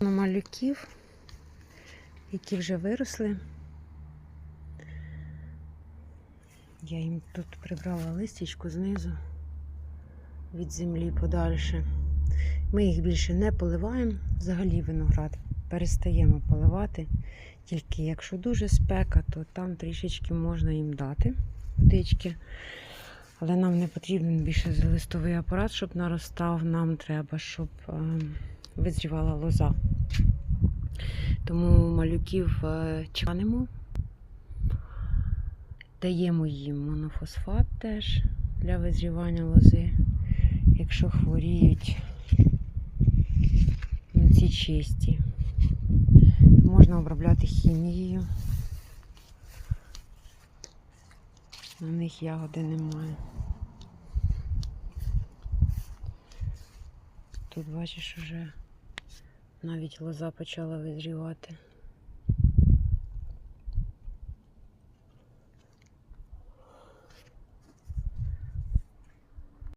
на малюків, які вже виросли. Я їм тут прибрала листячку знизу від землі подальше. Ми їх більше не поливаємо. Взагалі виноград перестаємо поливати. Тільки якщо дуже спека, то там трішечки можна їм дати водички. Але нам не потрібен більше листовий апарат, щоб наростав. Нам треба, щоб е, визрівала лоза. Тому малюків е, чеканемо. Даємо їм монофосфат теж для визрівання лози. Якщо хворіють на ці чисті, можна обробляти хімією. На них ягоди немає. Тут бачиш уже навіть лоза почала визрівати.